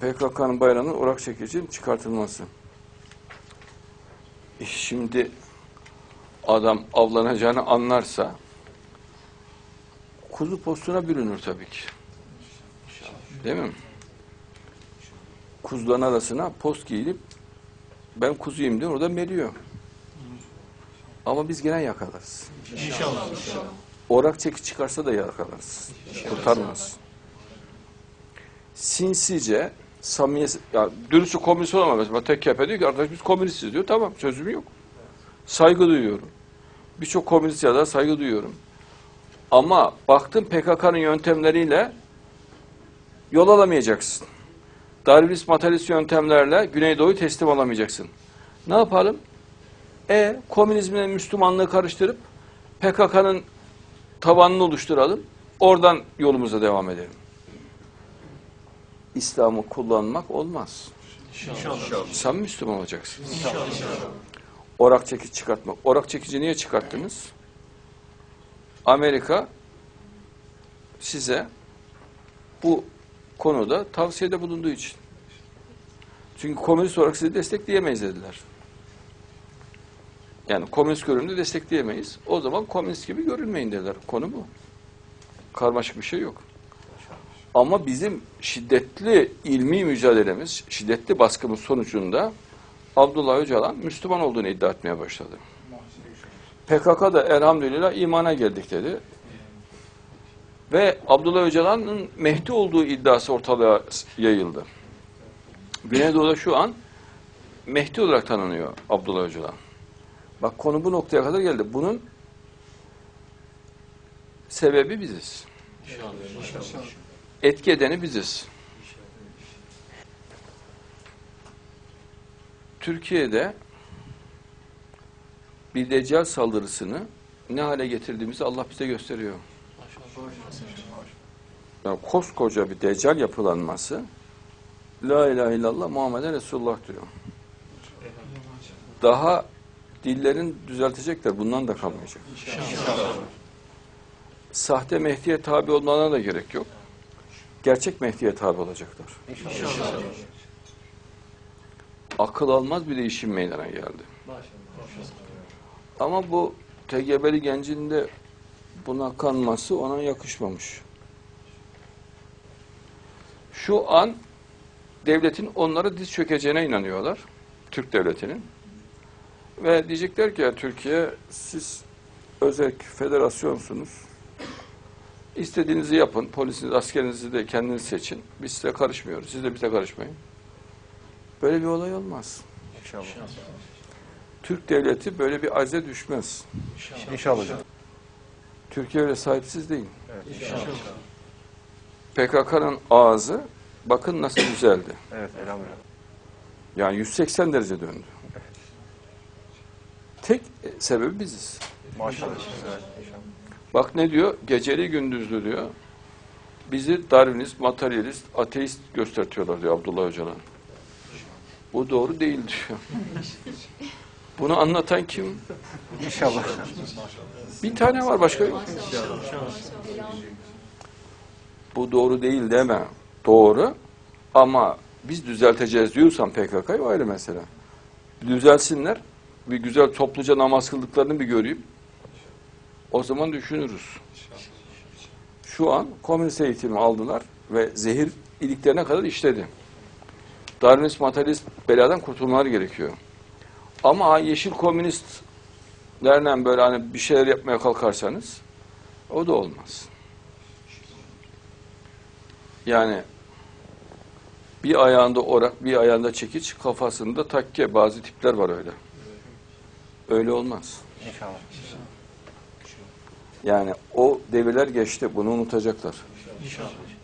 PKK'nın bayrağının orak çekicinin çıkartılması. E Şimdi adam avlanacağını anlarsa kuzu postuna bürünür tabii ki. Değil mi? Kuzuların arasına post giyilip ben kuzuyum diyor orada meriyor. Ama biz gene yakalarız. İnşallah. Orak çeki çıkarsa da yakalarız. Kurtarmaz. Sinsice, samimiyet, ya dürüstçe komünist olamaz. Mesela TKP diyor ki arkadaş biz komünistiz diyor. Tamam çözümü yok. Saygı duyuyorum. Birçok komünist ya da saygı duyuyorum. Ama baktım PKK'nın yöntemleriyle yol alamayacaksın. Darwinist materyalist yöntemlerle Güneydoğu'yu teslim alamayacaksın. Ne yapalım? E komünizmle Müslümanlığı karıştırıp PKK'nın tabanını oluşturalım. Oradan yolumuza devam edelim. İslam'ı kullanmak olmaz. İnşallah. Sen Müslüman olacaksın. İnşallah. Orak çekici çıkartmak. Orak çekici niye çıkarttınız? Amerika size bu konuda tavsiyede bulunduğu için. Çünkü komünist olarak sizi destekleyemeyiz dediler. Yani komünist görünümde destekleyemeyiz. O zaman komünist gibi görünmeyin dediler. Konu bu. Karmaşık bir şey yok. Ama bizim şiddetli ilmi mücadelemiz, şiddetli baskımız sonucunda Abdullah Öcalan Müslüman olduğunu iddia etmeye başladı. PKK da elhamdülillah imana geldik dedi. Ve Abdullah Öcalan'ın Mehdi olduğu iddiası ortalığa yayıldı. Güneydoğu'da şu an Mehdi olarak tanınıyor Abdullah Öcalan. Bak konu bu noktaya kadar geldi. Bunun sebebi biziz. İnşallah. Etki edeni biziz. Türkiye'de bir deccal saldırısını ne hale getirdiğimizi Allah bize gösteriyor. Yani koskoca bir deccal yapılanması La ilahe illallah Muhammeden Resulullah diyor. Daha dillerin düzeltecekler. Bundan da kalmayacak. Sahte Mehdi'ye tabi olmalarına da gerek yok. Gerçek Mehdi'ye tabi olacaklar. İnşallah. Akıl almaz bir değişim meydana geldi. Ama bu TGB'li gencin de buna kanması ona yakışmamış. Şu an devletin onlara diz çökeceğine inanıyorlar. Türk devletinin. Ve diyecekler ki ya Türkiye siz özel federasyonsunuz. İstediğinizi yapın. Polisiniz, askerinizi de kendiniz seçin. Biz size karışmıyoruz. Siz de bize karışmayın. Böyle bir olay olmaz. İnşallah. Türk devleti böyle bir acze düşmez. İnşallah hocam. Türkiye öyle sahipsiz değil. Evet. İnşallah. PKK'nın ağzı bakın nasıl düzeldi. Evet elhamdülillah. Yani 180 derece döndü. Tek sebebi biziz. Maşallah. Evet. Bak ne diyor? Geceli gündüzlü diyor. Bizi Darwinist, materyalist, ateist göstertiyorlar diyor Abdullah Öcalan. Bu doğru değil diyor. Bunu anlatan kim? İnşallah. Bir tane var başka yok. Bu doğru değil deme. Doğru ama biz düzelteceğiz diyorsan PKK'yı ayrı mesele. Düzelsinler. Bir güzel topluca namaz kıldıklarını bir göreyim. O zaman düşünürüz. Şu an komünist eğitimi aldılar ve zehir iliklerine kadar işledi. Darwinist materyalist beladan kurtulmaları gerekiyor. Ama yeşil komünistlerle böyle hani bir şeyler yapmaya kalkarsanız o da olmaz. Yani bir ayağında orak, bir ayağında çekiç, kafasında takke bazı tipler var öyle. Öyle olmaz. İnşallah. Yani o devirler geçti, bunu unutacaklar. İnşallah.